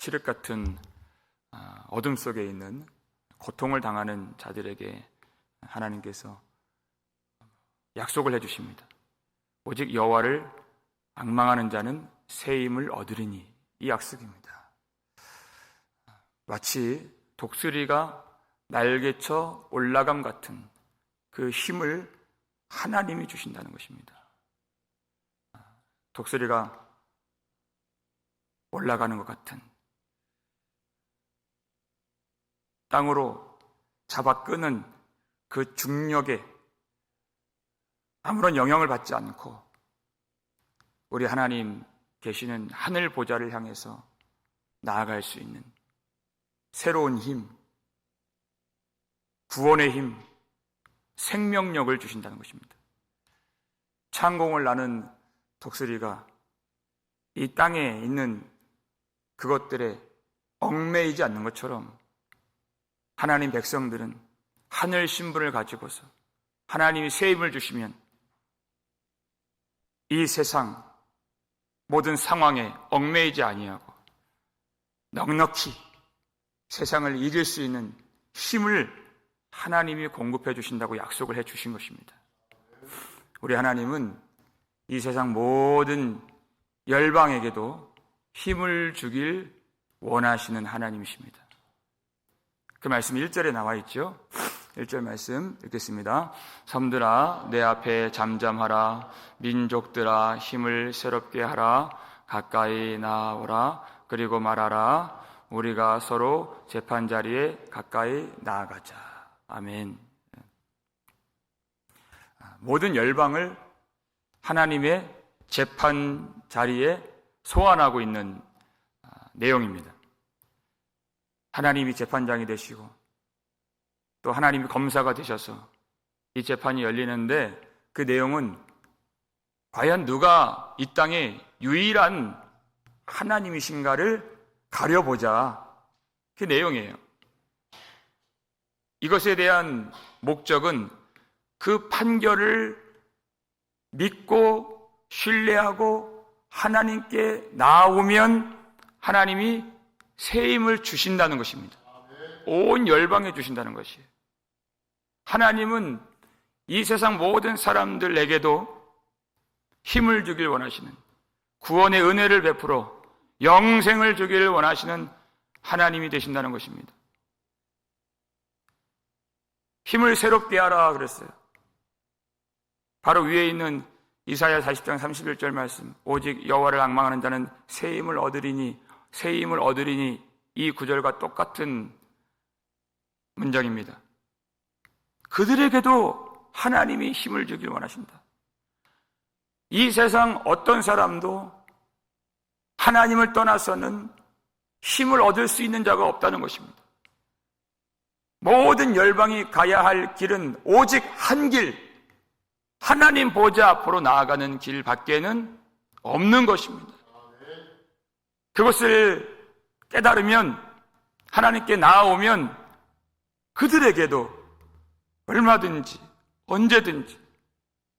칠흑 같은 아, 어둠 속에 있는 고통을 당하는 자들에게 하나님께서 약속을 해주십니다. 오직 여호와를 악망하는 자는 새 힘을 얻으리니 이 약속입니다. 마치 독수리가 날개쳐 올라감 같은 그 힘을 하나님이 주신다는 것입니다. 독수리가 올라가는 것 같은 땅으로 잡아 끄는 그 중력에 아무런 영향을 받지 않고 우리 하나님 계시는 하늘 보좌를 향해서 나아갈 수 있는 새로운 힘, 구원의 힘, 생명력을 주신다는 것입니다. 창공을 나는 독수리가 이 땅에 있는 그것들에 얽매이지 않는 것처럼 하나님 백성들은 하늘 신분을 가지고서 하나님이 새 힘을 주시면 이 세상 모든 상황에 얽매이지 아니하고 넉넉히 세상을 이길 수 있는 힘을 하나님이 공급해 주신다고 약속을 해 주신 것입니다. 우리 하나님은 이 세상 모든 열방에게도 힘을 주길 원하시는 하나님이십니다. 그 말씀 1절에 나와 있죠. 1절 말씀 읽겠습니다. 섬들아 내 앞에 잠잠하라 민족들아 힘을 새롭게 하라 가까이 나오라 그리고 말하라 우리가 서로 재판 자리에 가까이 나아가자. 아멘. 모든 열방을 하나님의 재판 자리에 소환하고 있는 내용입니다. 하나님이 재판장이 되시고 또 하나님이 검사가 되셔서 이 재판이 열리는데 그 내용은 과연 누가 이 땅에 유일한 하나님이신가를 가려보자. 그 내용이에요. 이것에 대한 목적은 그 판결을 믿고 신뢰하고 하나님께 나오면 하나님이 새 힘을 주신다는 것입니다. 온 열방에 주신다는 것이에요. 하나님은 이 세상 모든 사람들에게도 힘을 주길 원하시는 구원의 은혜를 베풀어 영생을 주기를 원하시는 하나님이 되신다는 것입니다. 힘을 새롭게 하라 그랬어요. 바로 위에 있는 이사야 40장 31절 말씀. 오직 여호와를 악망하는 자는 새 힘을 얻으리니 새 힘을 얻으리니 이 구절과 똑같은 문장입니다. 그들에게도 하나님이 힘을 주길 원하신다. 이 세상 어떤 사람도 하나님을 떠나서는 힘을 얻을 수 있는 자가 없다는 것입니다. 모든 열방이 가야 할 길은 오직 한 길, 하나님 보좌 앞으로 나아가는 길 밖에는 없는 것입니다. 그것을 깨달으면 하나님께 나아오면 그들에게도 얼마든지 언제든지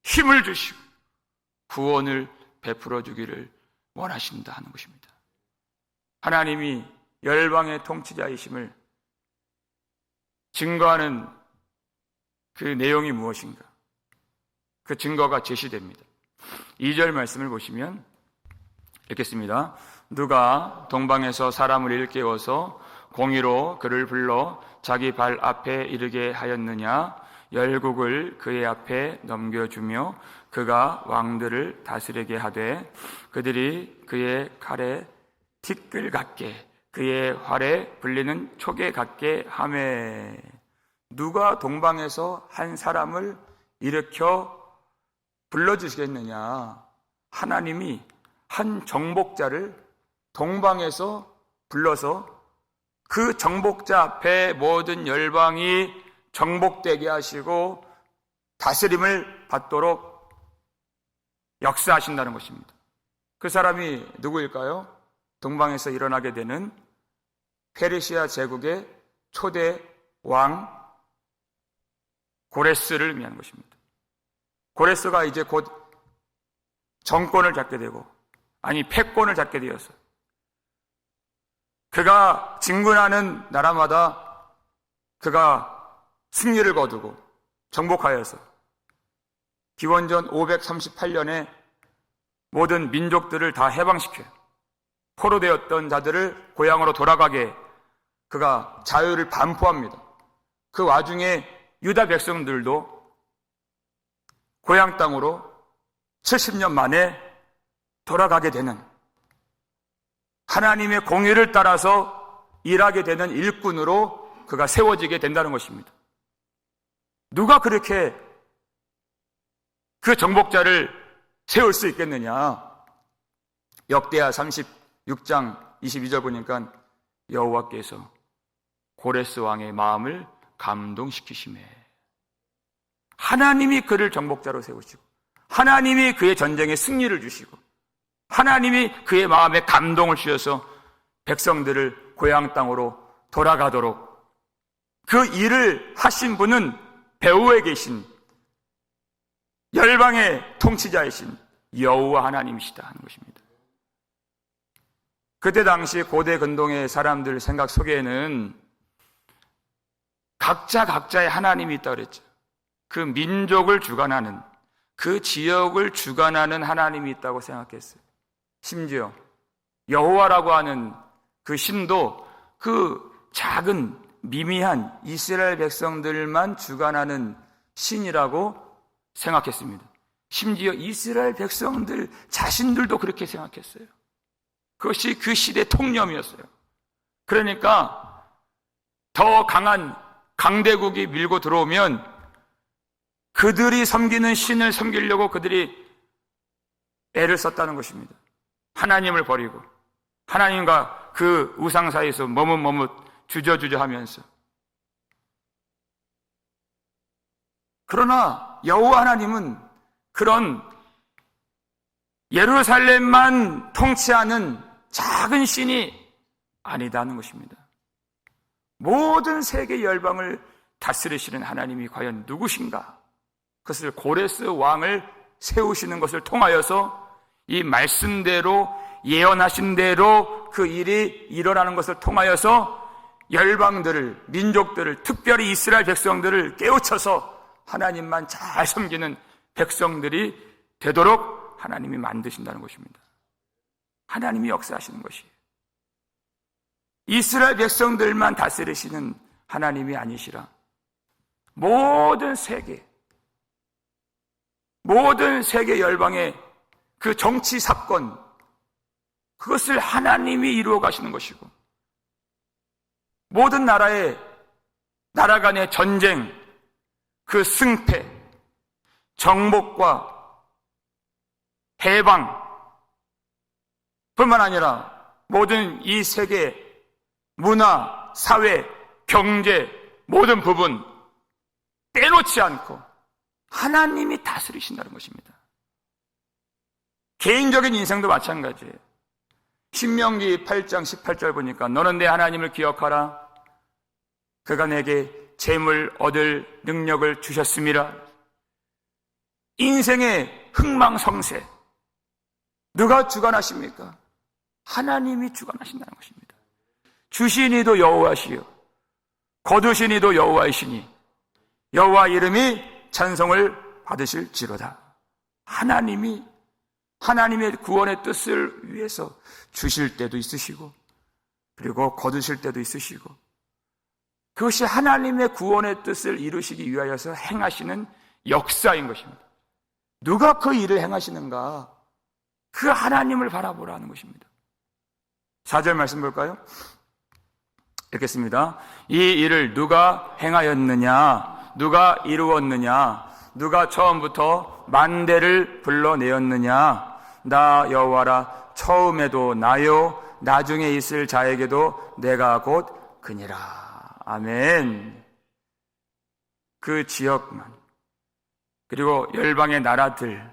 힘을 주시고 구원을 베풀어 주기를 원하신다 하는 것입니다. 하나님이 열방의 통치자이심을 증거하는 그 내용이 무엇인가? 그 증거가 제시됩니다. 2절 말씀을 보시면 읽겠습니다. 누가 동방에서 사람을 일깨워서 공의로 그를 불러 자기 발 앞에 이르게 하였느냐? 열국을 그의 앞에 넘겨주며 그가 왕들을 다스리게 하되 그들이 그의 칼에 티끌 같게 그의 활에 불리는 초계 같게 함에 누가 동방에서 한 사람을 일으켜 불러주시겠느냐? 하나님이 한 정복자를 동방에서 불러서 그 정복자 앞에 모든 열방이 정복되게 하시고 다스림을 받도록 역사하신다는 것입니다. 그 사람이 누구일까요? 동방에서 일어나게 되는 페르시아 제국의 초대 왕 고레스를 의미하는 것입니다. 고레스가 이제 곧 정권을 잡게 되고 아니 패권을 잡게 되어서 그가 진군하는 나라마다 그가 승리를 거두고 정복하여서 기원전 538년에 모든 민족들을 다 해방시켜 포로되었던 자들을 고향으로 돌아가게 그가 자유를 반포합니다. 그 와중에 유다 백성들도 고향 땅으로 70년 만에 돌아가게 되는 하나님의 공의를 따라서 일하게 되는 일꾼으로 그가 세워지게 된다는 것입니다. 누가 그렇게 그 정복자를 세울 수 있겠느냐? 역대하 36장 22절 보니까 여호와께서 고레스 왕의 마음을 감동시키심에 하나님이 그를 정복자로 세우시고 하나님이 그의 전쟁에 승리를 주시고 하나님이 그의 마음에 감동을 주셔서 백성들을 고향 땅으로 돌아가도록 그 일을 하신 분은 배후에 계신 열방의 통치자이신 여호와 하나님이시다 하는 것입니다. 그때 당시 고대 근동의 사람들 생각 속에는 각자 각자의 하나님이 있다 그랬죠. 그 민족을 주관하는 그 지역을 주관하는 하나님이 있다고 생각했어요. 심지어 여호와라고 하는 그 신도 그 작은 미미한 이스라엘 백성들만 주관하는 신이라고 생각했습니다. 심지어 이스라엘 백성들 자신들도 그렇게 생각했어요. 그것이 그 시대 통념이었어요. 그러니까 더 강한 강대국이 밀고 들어오면 그들이 섬기는 신을 섬기려고 그들이 애를 썼다는 것입니다. 하나님을 버리고 하나님과 그 우상 사이에서 머뭇머뭇 주저주저 하면서 그러나 여호와 하나님은 그런 예루살렘만 통치하는 작은 신이 아니다는 것입니다. 모든 세계 열방을 다스리시는 하나님이 과연 누구신가? 그것을 고레스 왕을 세우시는 것을 통하여서 이 말씀대로 예언하신 대로 그 일이 일어나는 것을 통하여서 열방들을, 민족들을, 특별히 이스라엘 백성들을 깨우쳐서 하나님만 잘 섬기는 백성들이 되도록 하나님이 만드신다는 것입니다. 하나님이 역사하시는 것이에요. 이스라엘 백성들만 다스리시는 하나님이 아니시라. 모든 세계, 모든 세계 열방의 그 정치 사건, 그것을 하나님이 이루어 가시는 것이고, 모든 나라의, 나라 간의 전쟁, 그 승패, 정복과 해방, 뿐만 아니라 모든 이 세계 문화, 사회, 경제, 모든 부분 떼놓지 않고 하나님이 다스리신다는 것입니다. 개인적인 인생도 마찬가지예요. 신명기 8장 18절 보니까 너는 내 하나님을 기억하라. 그가 내게 재물 얻을 능력을 주셨습니다. 인생의 흥망성쇠. 누가 주관하십니까? 하나님이 주관하신다는 것입니다. 주신이도 여호와시요. 거두신 이도 여호와이시니 여호와 이름이 찬송을 받으실지로다. 하나님이 하나님의 구원의 뜻을 위해서 주실 때도 있으시고, 그리고 거두실 때도 있으시고, 그것이 하나님의 구원의 뜻을 이루시기 위하여서 행하시는 역사인 것입니다. 누가 그 일을 행하시는가? 그 하나님을 바라보라는 것입니다. 4절 말씀 볼까요? 읽겠습니다. 이 일을 누가 행하였느냐? 누가 이루었느냐? 누가 처음부터 만대를 불러내었느냐? 나 여호와라 처음에도 나요 나중에 있을 자에게도 내가 곧 그니라. 아멘. 그 지역만 그리고 열방의 나라들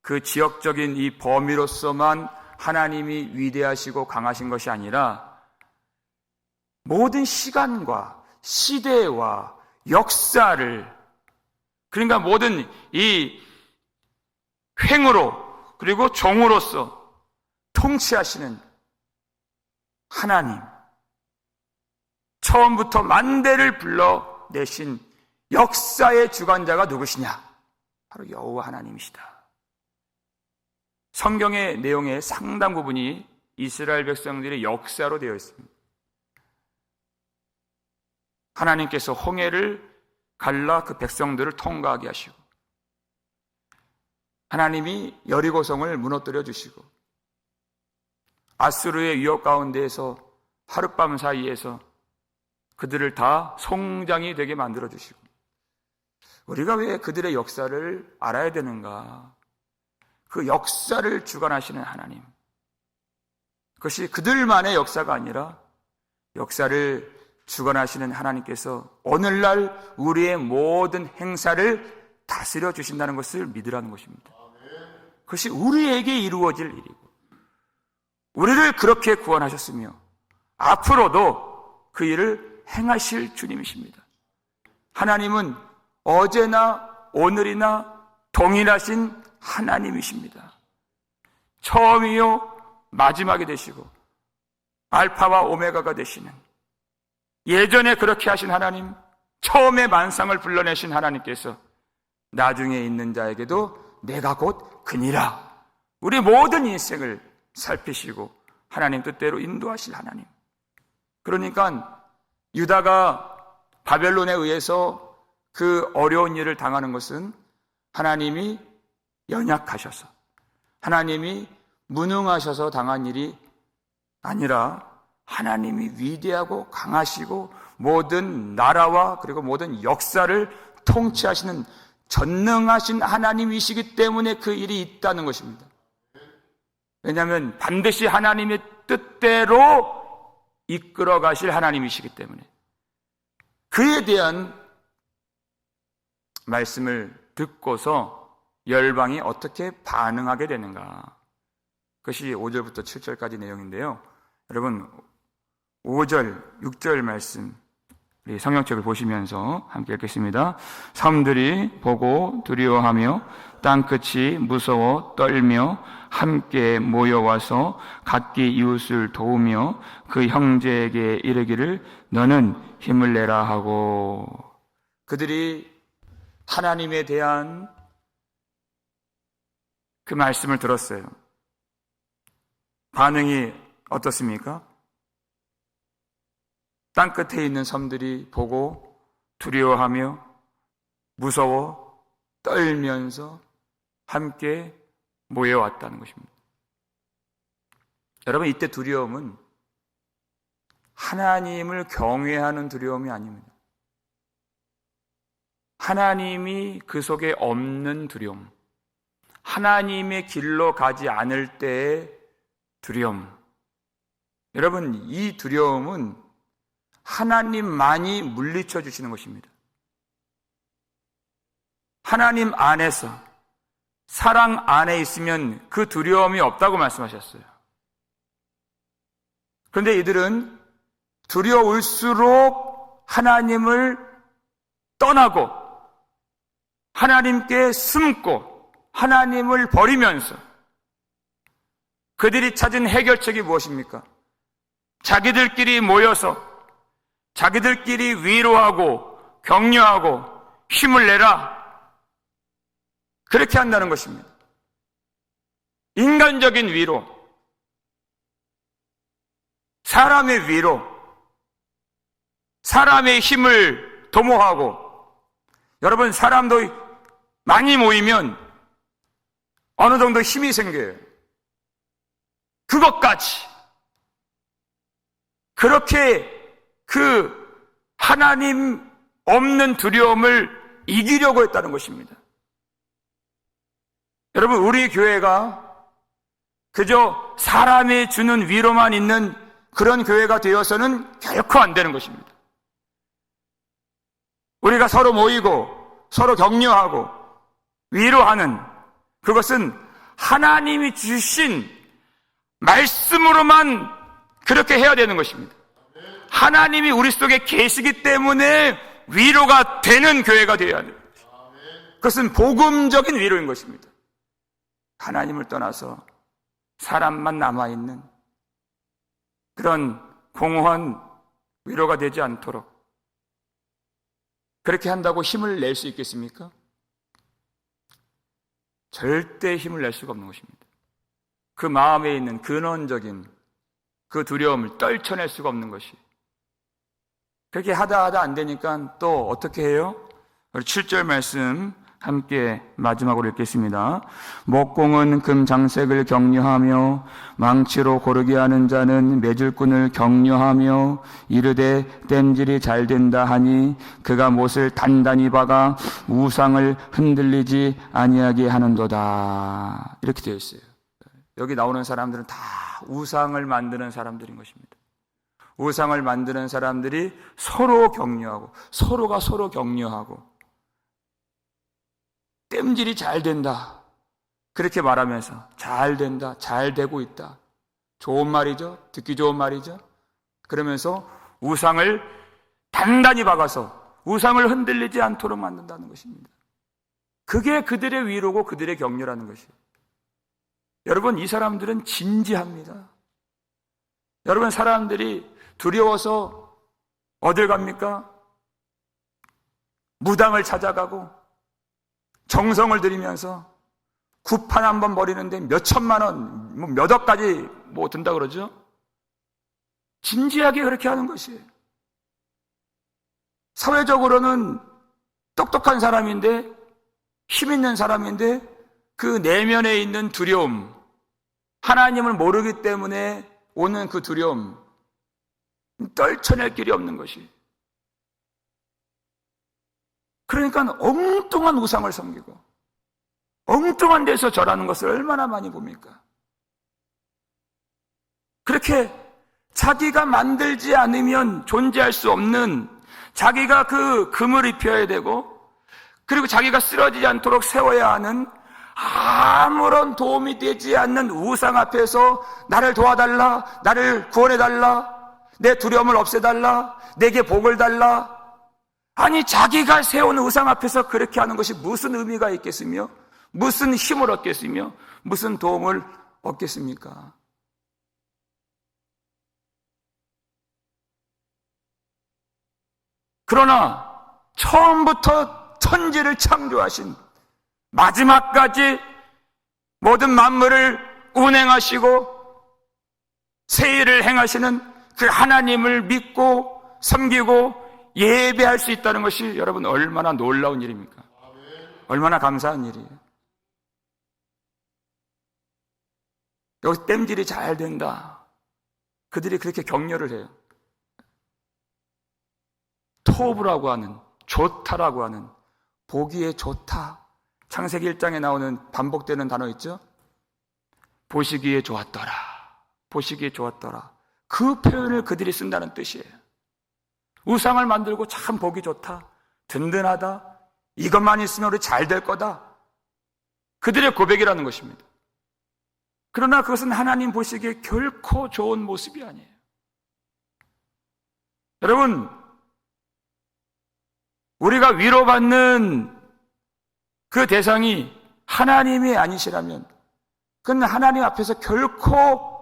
그 지역적인 이 범위로서만 하나님이 위대하시고 강하신 것이 아니라 모든 시간과 시대와 역사를 그러니까 모든 이 횡으로 그리고 종으로서 통치하시는 하나님, 처음부터 만대를 불러 내신 역사의 주관자가 누구시냐? 바로 여호와 하나님이시다. 성경의 내용의 상당 부분이 이스라엘 백성들의 역사로 되어 있습니다. 하나님께서 홍해를 갈라 그 백성들을 통과하게 하시고 하나님이 여리고성을 무너뜨려 주시고 아수르의 위협 가운데에서 하룻밤 사이에서 그들을 다 송장이 되게 만들어 주시고 우리가 왜 그들의 역사를 알아야 되는가? 그 역사를 주관하시는 하나님. 그것이 그들만의 역사가 아니라 역사를 주관하시는 하나님께서 오늘날 우리의 모든 행사를 다스려 주신다는 것을 믿으라는 것입니다. 그것이 우리에게 이루어질 일이고, 우리를 그렇게 구원하셨으며, 앞으로도 그 일을 행하실 주님이십니다. 하나님은 어제나 오늘이나 동일하신 하나님이십니다. 처음이요, 마지막이 되시고, 알파와 오메가가 되시는, 예전에 그렇게 하신 하나님, 처음에 만상을 불러내신 하나님께서 나중에 있는 자에게도 내가 곧 그니라. 우리 모든 인생을 살피시고 하나님 뜻대로 인도하실 하나님. 그러니까 유다가 바벨론에 의해서 그 어려운 일을 당하는 것은 하나님이 연약하셔서 하나님이 무능하셔서 당한 일이 아니라 하나님이 위대하고 강하시고 모든 나라와 그리고 모든 역사를 통치하시는 전능하신 하나님이시기 때문에 그 일이 있다는 것입니다. 왜냐하면 반드시 하나님의 뜻대로 이끌어 가실 하나님이시기 때문에 그에 대한 말씀을 듣고서 열방이 어떻게 반응하게 되는가. 그것이 5절부터 7절까지 내용인데요. 여러분, 5절, 6절 말씀 우리 성경책을 보시면서 함께 읽겠습니다. 섬들이 보고 두려워하며 땅끝이 무서워 떨며 함께 모여와서 각기 이웃을 도우며 그 형제에게 이르기를 너는 힘을 내라 하고 그들이 하나님에 대한 그 말씀을 들었어요. 반응이 어떻습니까? 땅 끝에 있는 섬들이 보고 두려워하며 무서워 떨면서 함께 모여왔다는 것입니다. 여러분, 이때 두려움은 하나님을 경외하는 두려움이 아닙니다. 하나님이 그 속에 없는 두려움, 하나님의 길로 가지 않을 때의 두려움. 여러분, 이 두려움은 하나님만이 물리쳐 주시는 것입니다. 하나님 안에서 사랑 안에 있으면 그 두려움이 없다고 말씀하셨어요. 그런데 이들은 두려울수록 하나님을 떠나고 하나님께 숨고 하나님을 버리면서 그들이 찾은 해결책이 무엇입니까? 자기들끼리 모여서 자기들끼리 위로하고 격려하고 힘을 내라. 그렇게 한다는 것입니다. 인간적인 위로, 사람의 위로, 사람의 힘을 도모하고, 여러분, 사람도 많이 모이면 어느 정도 힘이 생겨요. 그것까지. 그렇게 그 하나님 없는 두려움을 이기려고 했다는 것입니다. 여러분, 우리 교회가 그저 사람이 주는 위로만 있는 그런 교회가 되어서는 결코 안 되는 것입니다. 우리가 서로 모이고 서로 격려하고 위로하는 그것은 하나님이 주신 말씀으로만 그렇게 해야 되는 것입니다. 하나님이 우리 속에 계시기 때문에 위로가 되는 교회가 되어야 돼요. 그것은 복음적인 위로인 것입니다. 하나님을 떠나서 사람만 남아있는 그런 공허한 위로가 되지 않도록 그렇게 한다고 힘을 낼 수 있겠습니까? 절대 힘을 낼 수가 없는 것입니다. 그 마음에 있는 근원적인 그 두려움을 떨쳐낼 수가 없는 것이. 그렇게 하다 하다 안 되니까 또 어떻게 해요? 우리 7절 말씀 함께 마지막으로 읽겠습니다. 목공은 금장색을 격려하며 망치로 고르게 하는 자는 매질꾼을 격려하며 이르되 땜질이 잘 된다 하니 그가 못을 단단히 박아 우상을 흔들리지 아니하게 하는도다. 이렇게 되어 있어요. 여기 나오는 사람들은 다 우상을 만드는 사람들인 것입니다. 우상을 만드는 사람들이 서로 격려하고 서로가 서로 격려하고 땜질이 잘 된다. 그렇게 말하면서 잘 된다. 잘 되고 있다. 좋은 말이죠. 듣기 좋은 말이죠. 그러면서 우상을 단단히 박아서 우상을 흔들리지 않도록 만든다는 것입니다. 그게 그들의 위로고 그들의 격려라는 것이에요. 여러분, 이 사람들은 진지합니다. 여러분, 사람들이 두려워서 어딜 갑니까? 무당을 찾아가고 정성을 들이면서 구판 한 번 버리는데 몇 천만 원, 뭐몇 억까지 뭐 든다 그러죠? 진지하게 그렇게 하는 것이에요. 사회적으로는 똑똑한 사람인데, 힘 있는 사람인데, 그 내면에 있는 두려움, 하나님을 모르기 때문에 오는 그 두려움, 떨쳐낼 길이 없는 것이. 그러니까 엉뚱한 우상을 섬기고, 엉뚱한 데서 절하는 것을 얼마나 많이 봅니까? 그렇게 자기가 만들지 않으면 존재할 수 없는 자기가 그 금을 입혀야 되고, 그리고 자기가 쓰러지지 않도록 세워야 하는 아무런 도움이 되지 않는 우상 앞에서 나를 도와달라, 나를 구원해달라, 내 두려움을 없애달라, 내게 복을 달라. 아니, 자기가 세운 우상 앞에서 그렇게 하는 것이 무슨 의미가 있겠으며, 무슨 힘을 얻겠으며, 무슨 도움을 얻겠습니까? 그러나, 처음부터 천지를 창조하신 마지막까지 모든 만물을 운행하시고 세일을 행하시는 그 하나님을 믿고 섬기고 예배할 수 있다는 것이 여러분 얼마나 놀라운 일입니까? 얼마나 감사한 일이에요. 여기 땜질이 잘 된다. 그들이 그렇게 격려를 해요. 토브라고 하는, 좋다라고 하는, 보기에 좋다. 창세기 1장에 나오는 반복되는 단어 있죠? 보시기에 좋았더라. 보시기에 좋았더라. 그 표현을 그들이 쓴다는 뜻이에요. 우상을 만들고 참 보기 좋다. 든든하다. 이것만 있으면 우리 잘 될 거다. 그들의 고백이라는 것입니다. 그러나 그것은 하나님 보시기에 결코 좋은 모습이 아니에요. 여러분, 우리가 위로받는 그 대상이 하나님이 아니시라면, 그건 하나님 앞에서 결코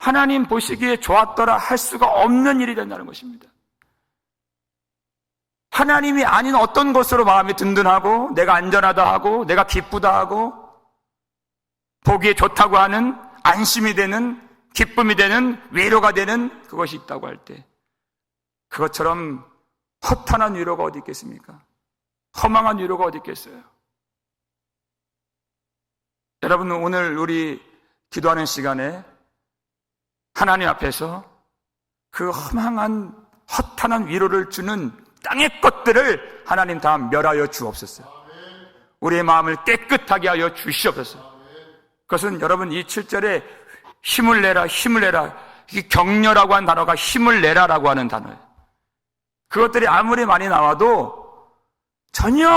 하나님 보시기에 좋았더라 할 수가 없는 일이 된다는 것입니다. 하나님이 아닌 어떤 것으로 마음이 든든하고, 내가 안전하다 하고, 내가 기쁘다 하고, 보기에 좋다고 하는 안심이 되는, 기쁨이 되는, 위로가 되는 그것이 있다고 할 때, 그것처럼 허탄한 위로가 어디 있겠습니까? 허망한 위로가 어디 있겠어요? 여러분, 오늘 우리 기도하는 시간에 하나님 앞에서 그 허망한 허탄한 위로를 주는 땅의 것들을 하나님 다 멸하여 주옵소서. 우리의 마음을 깨끗하게 하여 주시옵소서. 그것은 여러분 이 7절에 힘을 내라, 힘을 내라. 이 격려라고 한 단어가 힘을 내라라고 하는 단어예요. 그것들이 아무리 많이 나와도 전혀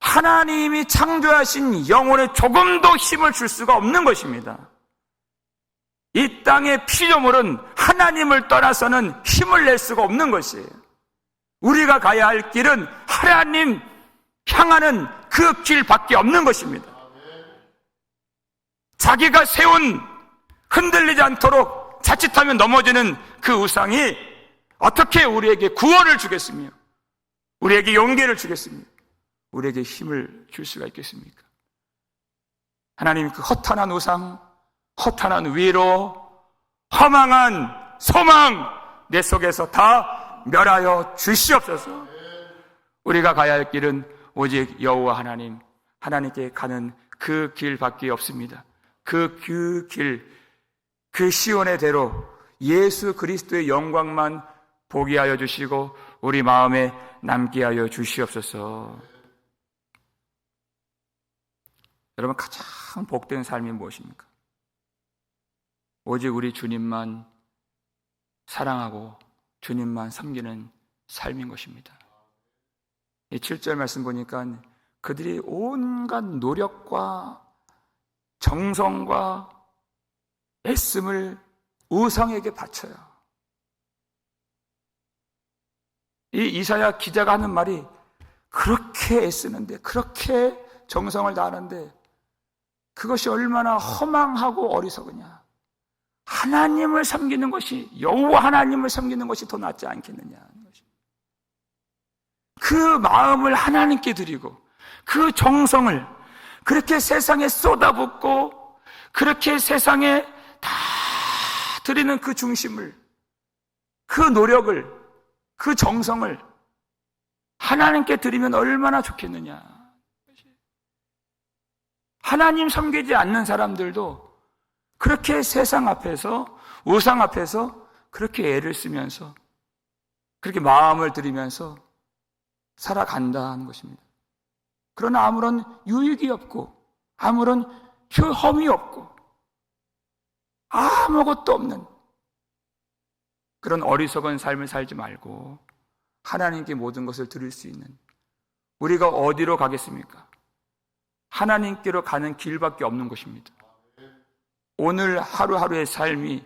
하나님이 창조하신 영혼에 조금 도 힘을 줄 수가 없는 것입니다. 이 땅의 피조물은 하나님을 떠나서는 힘을 낼 수가 없는 것이에요. 우리가 가야 할 길은 하나님 향하는 그 길밖에 없는 것입니다. 자기가 세운 흔들리지 않도록 자칫하면 넘어지는 그 우상이 어떻게 우리에게 구원을 주겠으며 우리에게 용기를 주겠으며 우리에게 힘을 줄 수가 있겠습니까? 하나님 그 허탄한 우상, 허탄한 위로, 허망한 소망 내 속에서 다 멸하여 주시옵소서. 우리가 가야 할 길은 오직 여호와 하나님, 하나님께 가는 그 길밖에 없습니다. 그, 그 길, 그 시온의 대로 예수 그리스도의 영광만 보게 하여 주시고 우리 마음에 남게 하여 주시옵소서. 여러분 가장 복된 삶이 무엇입니까? 오직 우리 주님만 사랑하고 주님만 섬기는 삶인 것입니다. 이 7절 말씀 보니까 그들이 온갖 노력과 정성과 애씀을 우상에게 바쳐요. 이 이사야 기자가 하는 말이 그렇게 애쓰는데, 그렇게 정성을 다하는데, 그것이 얼마나 허망하고 어리석으냐. 하나님을 섬기는 것이, 여호와 하나님을 섬기는 것이 더 낫지 않겠느냐. 그 마음을 하나님께 드리고, 그 정성을 그렇게 세상에 쏟아붓고, 그렇게 세상에 다 드리는 그 중심을, 그 노력을, 그 정성을 하나님께 드리면 얼마나 좋겠느냐. 하나님 섬기지 않는 사람들도 그렇게 세상 앞에서, 우상 앞에서 그렇게 애를 쓰면서, 그렇게 마음을 들이면서 살아간다는 것입니다. 그러나 아무런 유익이 없고, 아무런 혐이 없고, 아무것도 없는 그런 어리석은 삶을 살지 말고 하나님께 모든 것을 드릴 수 있는 우리가 어디로 가겠습니까? 하나님께로 가는 길밖에 없는 것입니다. 오늘 하루하루의 삶이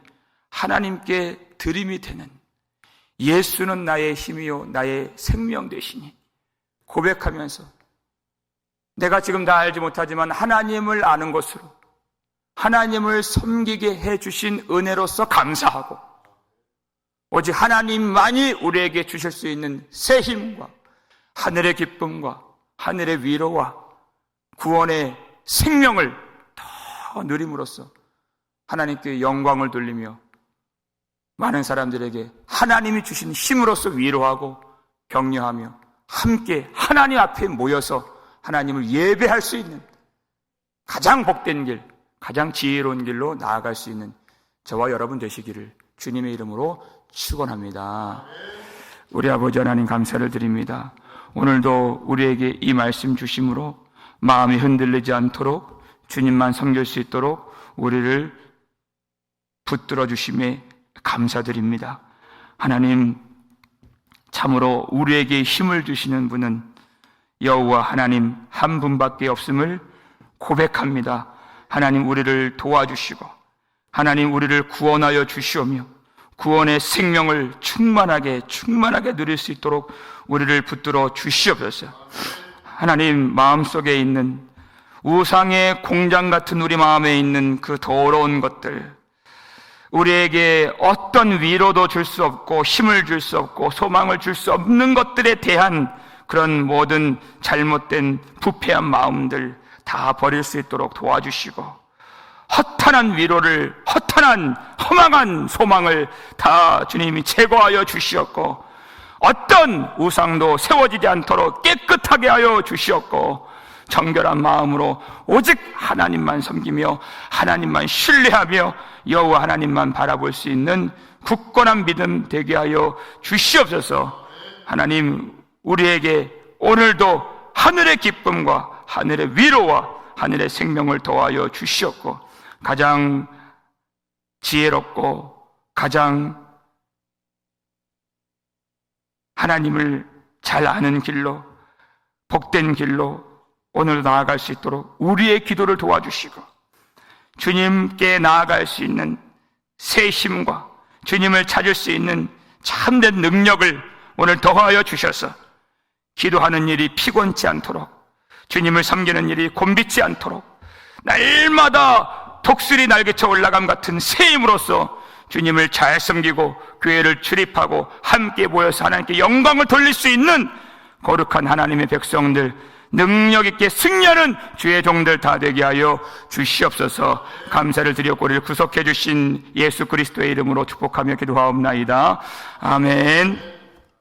하나님께 드림이 되는 예수는 나의 힘이요 나의 생명 되시니 고백하면서 내가 지금 다 알지 못하지만 하나님을 아는 것으로 하나님을 섬기게 해 주신 은혜로서 감사하고 오직 하나님만이 우리에게 주실 수 있는 새 힘과 하늘의 기쁨과 하늘의 위로와 구원의 생명을 더 누림으로써 하나님께 영광을 돌리며 많은 사람들에게 하나님이 주신 힘으로써 위로하고 격려하며 함께 하나님 앞에 모여서 하나님을 예배할 수 있는 가장 복된 길, 가장 지혜로운 길로 나아갈 수 있는 저와 여러분 되시기를 주님의 이름으로 축원합니다. 우리 아버지 하나님 감사를 드립니다. 오늘도 우리에게 이 말씀 주심으로 마음이 흔들리지 않도록 주님만 섬길 수 있도록 우리를 붙들어 주심에 감사드립니다. 하나님 참으로 우리에게 힘을 주시는 분은 여호와 하나님 한 분밖에 없음을 고백합니다. 하나님 우리를 도와주시고 하나님 우리를 구원하여 주시오며 구원의 생명을 충만하게 충만하게 누릴 수 있도록 우리를 붙들어 주시옵소서. 하나님 마음속에 있는 우상의 공장 같은 우리 마음에 있는 그 더러운 것들 우리에게 어떤 위로도 줄 수 없고 힘을 줄 수 없고 소망을 줄 수 없는 것들에 대한 그런 모든 잘못된 부패한 마음들 다 버릴 수 있도록 도와주시고 허탄한 위로를 허탄한 허망한 소망을 다 주님이 제거하여 주시었고 어떤 우상도 세워지지 않도록 깨끗하게 하여 주시었고 정결한 마음으로 오직 하나님만 섬기며 하나님만 신뢰하며 여호와 하나님만 바라볼 수 있는 굳건한 믿음 되게 하여 주시옵소서. 하나님 우리에게 오늘도 하늘의 기쁨과 하늘의 위로와 하늘의 생명을 더하여 주시었고 가장 지혜롭고 가장 하나님을 잘 아는 길로 복된 길로 오늘 나아갈 수 있도록 우리의 기도를 도와주시고 주님께 나아갈 수 있는 새 힘과 주님을 찾을 수 있는 참된 능력을 오늘 더하여 주셔서 기도하는 일이 피곤치 않도록 주님을 섬기는 일이 곤비치 않도록 날마다 독수리 날개쳐 올라감 같은 새 힘으로써 주님을 잘 섬기고 교회를 출입하고 함께 모여서 하나님께 영광을 돌릴 수 있는 거룩한 하나님의 백성들 능력 있게 승리하는 주의 종들 다 되게 하여 주시옵소서. 감사를 드려 꼬리를 구속해 주신 예수 그리스도의 이름으로 축복하며 기도하옵나이다. 아멘